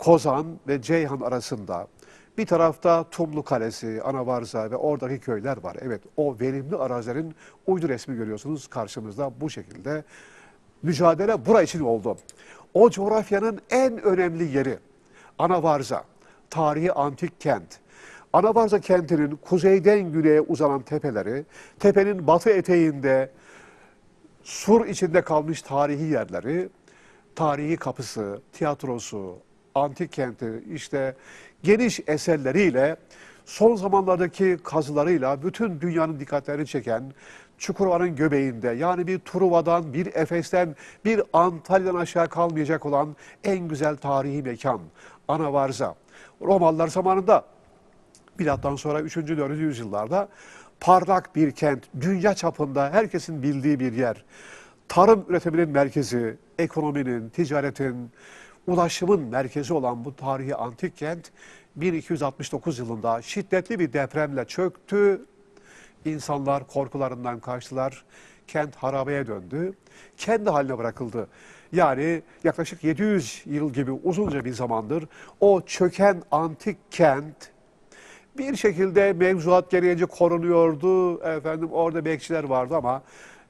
Kozan ve Ceyhan arasında bir tarafta Tumlu Kalesi, Anavarza ve oradaki köyler var. Evet o verimli arazilerin uydu resmi görüyorsunuz karşımızda bu şekilde. Mücadele bura için oldu. O coğrafyanın en önemli yeri Anavarza, tarihi antik kent. Anavarza kentinin kuzeyden güneye uzanan tepeleri, tepenin batı eteğinde sur içinde kalmış tarihi yerleri, tarihi kapısı, tiyatrosu, antik kenti, işte geniş eserleriyle son zamanlardaki kazılarıyla bütün dünyanın dikkatlerini çeken Çukurova'nın göbeğinde yani bir Truva'dan, bir Efes'ten, bir Antalya'dan aşağı kalmayacak olan en güzel tarihi mekan Anavarza. Romalılar zamanında Milattan sonra 3. 4. yüzyıllarda parlak bir kent, dünya çapında herkesin bildiği bir yer. Tarım üretiminin merkezi, ekonominin, ticaretin, ulaşımın merkezi olan bu tarihi antik kent 1269 yılında şiddetli bir depremle çöktü. İnsanlar korkularından kaçtılar. Kent harabeye döndü. Kendi haline bırakıldı. Yani yaklaşık 700 yıl gibi uzunca bir zamandır o çöken antik kent bir şekilde mevzuat gereğince korunuyordu. Efendim orada bekçiler vardı ama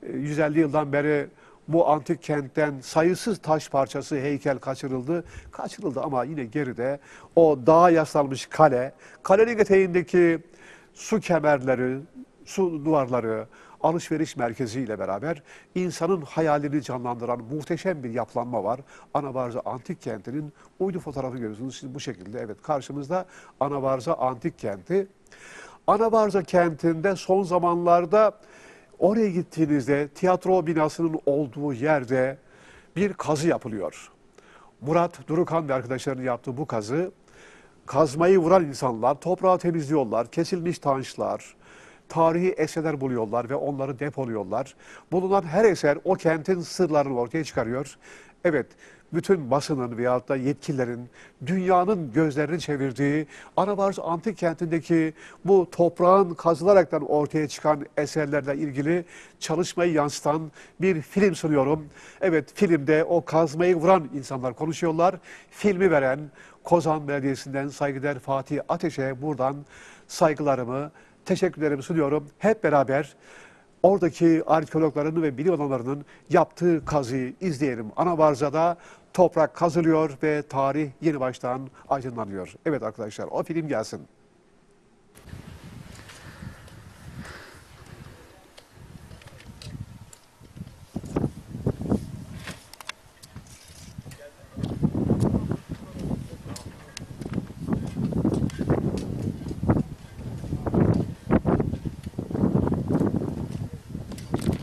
e, 150 yıldan beri bu antik kentten sayısız taş parçası, heykel kaçırıldı. Kaçırıldı ama yine geride o dağa yaslanmış kale, kalenin eteğindeki su kemerleri, su duvarları, alışveriş merkeziyle beraber insanın hayalini canlandıran muhteşem bir yapılanma var. Anavarza Antik Kenti'nin uydu fotoğrafı görüyorsunuz. Şimdi bu şekilde evet karşımızda Anavarza Antik Kenti. Anavarza kentinde son zamanlarda oraya gittiğinizde tiyatro binasının olduğu yerde bir kazı yapılıyor. Murat Durukan ve arkadaşlarının yaptığı bu kazı kazmayı vuran insanlar toprağı temizliyorlar, kesilmiş taşlar, tarihi eserler buluyorlar ve onları depoluyorlar. Bulunan her eser o kentin sırlarını ortaya çıkarıyor. Evet, bütün basının veyahut da yetkililerin dünyanın gözlerini çevirdiği Anavarz Antik Kenti'ndeki bu toprağın kazılaraktan ortaya çıkan eserlerle ilgili çalışmayı yansıtan bir film sunuyorum. Evet, filmde o kazmayı vuran insanlar konuşuyorlar. Filmi veren Kozan Belediyesi'nden saygıdeğer Fatih Ateş'e buradan saygılarımı, teşekkürlerimi sunuyorum. Hep beraber oradaki arkeologların ve bilim adamlarının yaptığı kazıyı izleyelim. Anavarza'da toprak kazılıyor ve tarih yeni baştan aydınlanıyor. Evet arkadaşlar o film gelsin.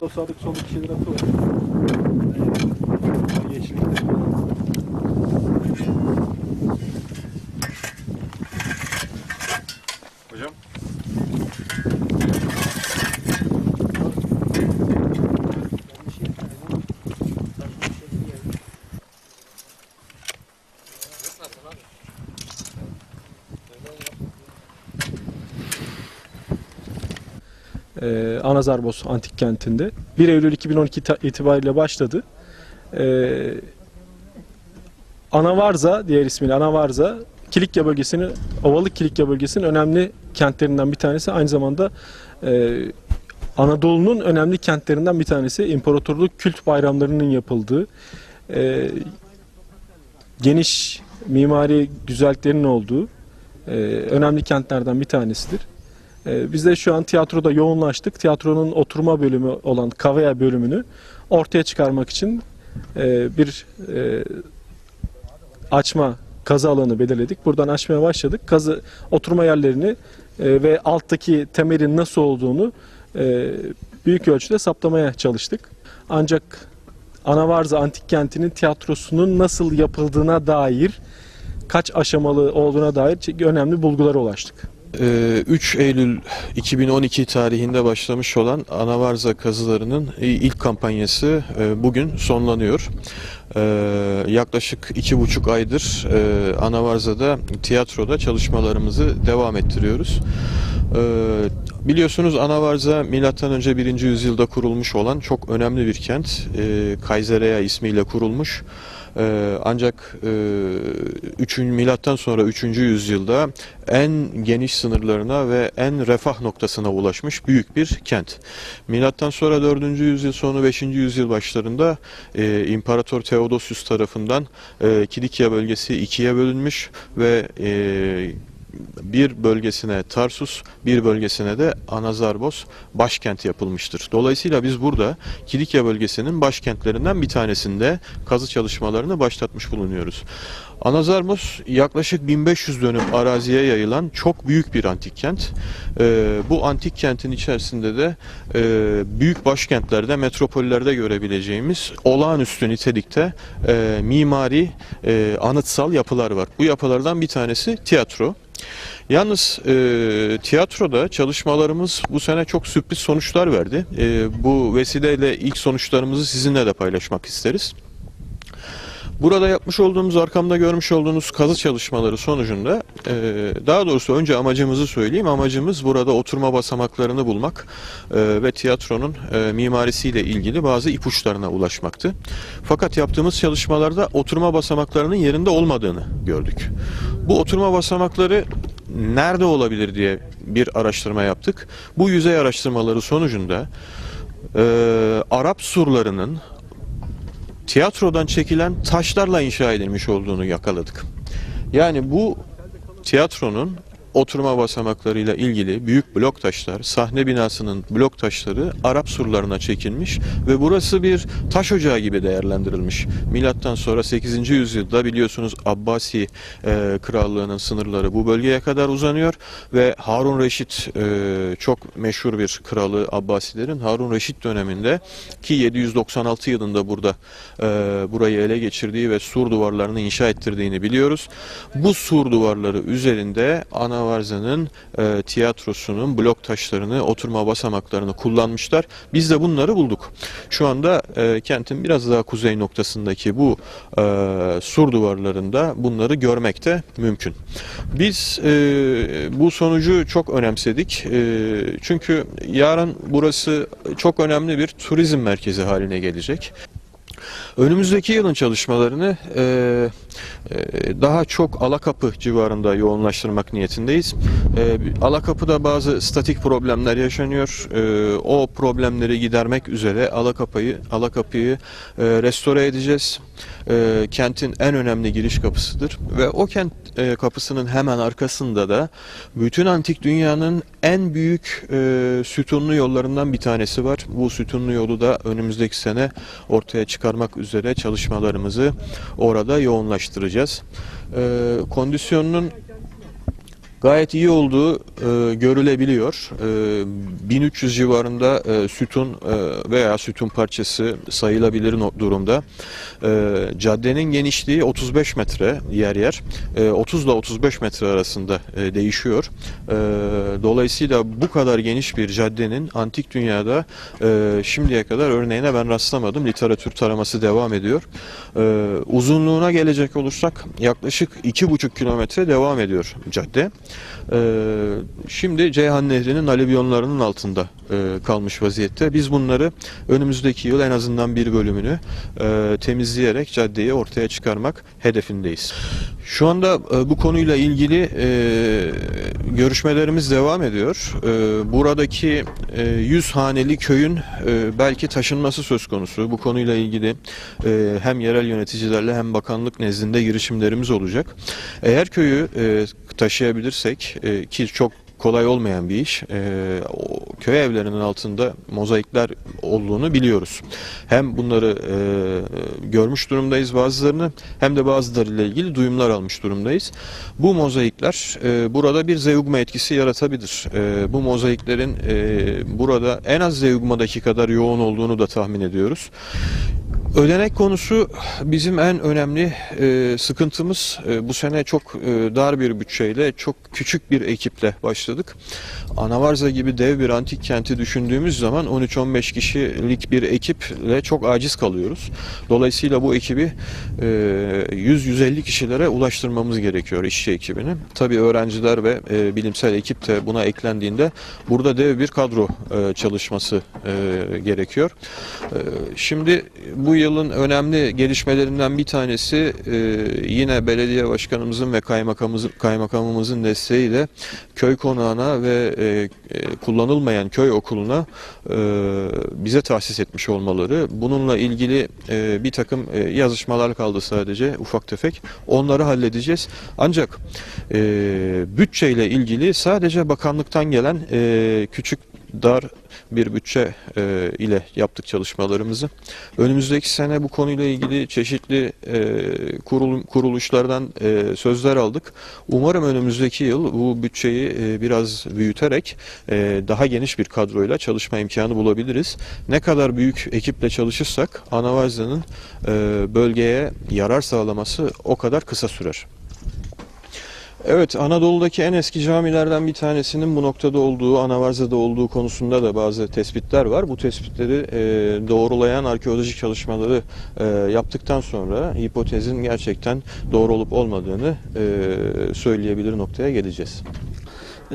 O sağdaki soldaki şeyleri Ee, Anazarbos antik kentinde. 1 Eylül 2012 ta- itibariyle başladı. Ee, Anavarza diğer ismiyle Anavarza Kilikya bölgesinin Ovalık Kilikya bölgesinin önemli kentlerinden bir tanesi. Aynı zamanda e, Anadolu'nun önemli kentlerinden bir tanesi. İmparatorluk kült bayramlarının yapıldığı e, geniş mimari güzelliklerinin olduğu e, önemli kentlerden bir tanesidir. Ee, Biz de şu an tiyatroda yoğunlaştık. Tiyatronun oturma bölümü olan Kavaya bölümünü ortaya çıkarmak için e, bir e, açma kazı alanı belirledik. Buradan açmaya başladık. Kazı oturma yerlerini e, ve alttaki temelin nasıl olduğunu büyük ölçüde saptamaya çalıştık. Ancak Anavarza Antik Kenti'nin tiyatrosunun nasıl yapıldığına dair kaç aşamalı olduğuna dair önemli bulgulara ulaştık. Ee, 3 Eylül 2012 tarihinde başlamış olan Anavarza kazılarının ilk kampanyası e, bugün sonlanıyor. Ee, Yaklaşık iki buçuk aydır e, Anavarza'da tiyatroda çalışmalarımızı devam ettiriyoruz. Ee, Biliyorsunuz Anavarza milattan önce 1. yüzyılda kurulmuş olan çok önemli bir kent. Ee, Kaysereya ismiyle kurulmuş. Ee, Ancak e, 3. milattan sonra 3. yüzyılda en geniş sınırlarına ve en refah noktasına ulaşmış büyük bir kent. Milattan sonra 4. yüzyıl sonu 5. yüzyıl başlarında e, İmparator Theodosius tarafından e, Kilikya bölgesi ikiye bölünmüş ve e, bir bölgesine Tarsus, bir bölgesine de Anazarbos başkent yapılmıştır. Dolayısıyla biz burada Kilikya bölgesinin başkentlerinden bir tanesinde kazı çalışmalarını başlatmış bulunuyoruz. Anazarbos yaklaşık 1500 dönüm araziye yayılan çok büyük bir antik kent. Ee, bu antik kentin içerisinde de e, büyük başkentlerde, metropollerde görebileceğimiz olağanüstü nitelikte e, mimari, e, anıtsal yapılar var. Bu yapılardan bir tanesi tiyatro. Yalnız e, tiyatroda çalışmalarımız bu sene çok sürpriz sonuçlar verdi. E, bu vesileyle ilk sonuçlarımızı sizinle de paylaşmak isteriz. Burada yapmış olduğumuz, arkamda görmüş olduğunuz kazı çalışmaları sonucunda, e, daha doğrusu önce amacımızı söyleyeyim. Amacımız burada oturma basamaklarını bulmak e, ve tiyatronun e, mimarisiyle ilgili bazı ipuçlarına ulaşmaktı. Fakat yaptığımız çalışmalarda oturma basamaklarının yerinde olmadığını gördük. Bu oturma basamakları nerede olabilir diye bir araştırma yaptık. Bu yüzey araştırmaları sonucunda Arap surlarının tiyatrodan çekilen taşlarla inşa edilmiş olduğunu yakaladık. Yani bu tiyatronun oturma basamaklarıyla ilgili büyük blok taşlar, sahne binasının blok taşları Arap surlarına çekilmiş ve burası bir taş ocağı gibi değerlendirilmiş. Milattan sonra 8. yüzyılda biliyorsunuz Abbasi e, krallığının sınırları bu bölgeye kadar uzanıyor ve Harun Reşit e, çok meşhur bir kralı Abbasilerin Harun Reşit döneminde ki 796 yılında burada e, burayı ele geçirdiği ve sur duvarlarını inşa ettirdiğini biliyoruz. Bu sur duvarları üzerinde Anavarza'nın e, tiyatrosunun blok taşlarını, oturma basamaklarını kullanmışlar. Biz de bunları bulduk. Şu anda e, kentin biraz daha kuzey noktasındaki bu e, sur duvarlarında bunları görmek de mümkün. Biz e, bu sonucu çok önemsedik. E, çünkü yarın burası çok önemli bir turizm merkezi haline gelecek. Önümüzdeki yılın çalışmalarını e, e, daha çok Alakapı civarında yoğunlaştırmak niyetindeyiz. E, Alakapı'da bazı statik problemler yaşanıyor. E, o problemleri gidermek üzere Alakapı'yı Alakapı'yı e, restore edeceğiz. E, kentin en önemli giriş kapısıdır ve o kent e, kapısının hemen arkasında da bütün antik dünyanın en büyük e, sütunlu yollarından bir tanesi var. Bu sütunlu yolu da önümüzdeki sene ortaya çıkarmak üzere çalışmalarımızı orada yoğunlaştıracağız. E, kondisyonunun gayet iyi olduğu e, görülebiliyor. E, 1300 civarında e, sütun e, veya sütun parçası sayılabilir durumda. E, caddenin genişliği 35 metre yer yer. E, 30 ile 35 metre arasında e, değişiyor. E, dolayısıyla bu kadar geniş bir caddenin antik dünyada e, şimdiye kadar örneğine ben rastlamadım. Literatür taraması devam ediyor. E, uzunluğuna gelecek olursak yaklaşık 2,5 kilometre devam ediyor cadde. Ee, şimdi Ceyhan Nehri'nin alüvyonlarının altında e, kalmış vaziyette. Biz bunları önümüzdeki yıl en azından bir bölümünü e, temizleyerek caddeyi ortaya çıkarmak hedefindeyiz. Şu anda e, bu konuyla ilgili görüşmelerimiz devam ediyor. E, buradaki e, 100 haneli köyün e, belki taşınması söz konusu. Bu konuyla ilgili e, hem yerel yöneticilerle hem bakanlık nezdinde girişimlerimiz olacak. Eğer köyü e, taşıyabilirsek ki çok kolay olmayan bir iş. E, o köy evlerinin altında mozaikler olduğunu biliyoruz. Hem bunları e, görmüş durumdayız bazılarını hem de bazılarıyla ilgili duyumlar almış durumdayız. Bu mozaikler e, burada bir zeugma etkisi yaratabilir. E, bu mozaiklerin e, burada en az zeugmadaki kadar yoğun olduğunu da tahmin ediyoruz. Ödenek konusu bizim en önemli e, sıkıntımız. E, bu sene çok e, dar bir bütçeyle, çok küçük bir ekiple başladık. Anavarza gibi dev bir antik kenti düşündüğümüz zaman 13-15 kişilik bir ekiple çok aciz kalıyoruz. Dolayısıyla bu ekibi e, 100-150 kişilere ulaştırmamız gerekiyor işçi ekibini. Tabii öğrenciler ve e, bilimsel ekip de buna eklendiğinde burada dev bir kadro e, çalışması e, gerekiyor. E, şimdi bu yıl yılın önemli gelişmelerinden bir tanesi e, yine belediye başkanımızın ve kaymakamımızın, kaymakamımızın desteğiyle köy konağına ve e, e, kullanılmayan köy okuluna e, bize tahsis etmiş olmaları. Bununla ilgili e, bir takım e, yazışmalar kaldı sadece ufak tefek. Onları halledeceğiz. Ancak e, bütçeyle ilgili sadece bakanlıktan gelen e, küçük dar bir bütçe e, ile yaptık çalışmalarımızı. Önümüzdeki sene bu konuyla ilgili çeşitli e, kurul, kuruluşlardan e, sözler aldık. Umarım önümüzdeki yıl bu bütçeyi e, biraz büyüterek e, daha geniş bir kadroyla çalışma imkanı bulabiliriz. Ne kadar büyük ekiple çalışırsak Anavazda'nın e, bölgeye yarar sağlaması o kadar kısa sürer. Evet, Anadolu'daki en eski camilerden bir tanesinin bu noktada olduğu, Anavarza'da olduğu konusunda da bazı tespitler var. Bu tespitleri e, doğrulayan arkeolojik çalışmaları e, yaptıktan sonra hipotezin gerçekten doğru olup olmadığını e, söyleyebilir noktaya geleceğiz.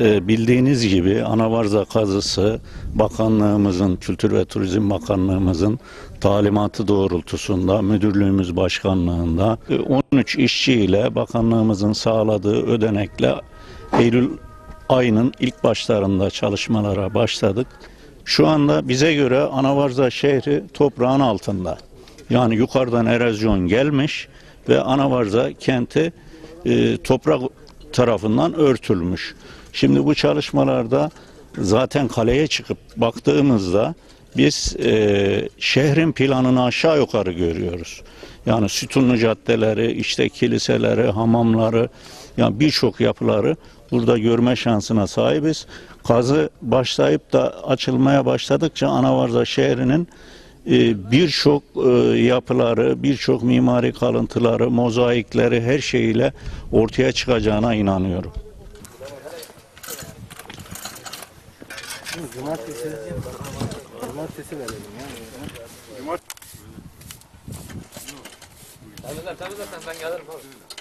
Ee, bildiğiniz gibi Anavarza kazısı bakanlığımızın, Kültür ve Turizm Bakanlığımızın talimatı doğrultusunda müdürlüğümüz başkanlığında e, 13 işçi ile bakanlığımızın sağladığı ödenekle Eylül ayının ilk başlarında çalışmalara başladık. Şu anda bize göre Anavarza şehri toprağın altında. Yani yukarıdan erozyon gelmiş ve Anavarza kenti e, toprak tarafından örtülmüş. Şimdi bu çalışmalarda zaten kaleye çıkıp baktığımızda biz e, şehrin planını aşağı yukarı görüyoruz. Yani sütunlu caddeleri, işte kiliseleri, hamamları, yani birçok yapıları burada görme şansına sahibiz. Kazı başlayıp da açılmaya başladıkça Anavarza şehrinin e, birçok e, yapıları, birçok mimari kalıntıları, mozaikleri her şeyiyle ortaya çıkacağına inanıyorum. Cumartesi, cumartesi verelim ya. Tabii tabii sen ben gelirim abi.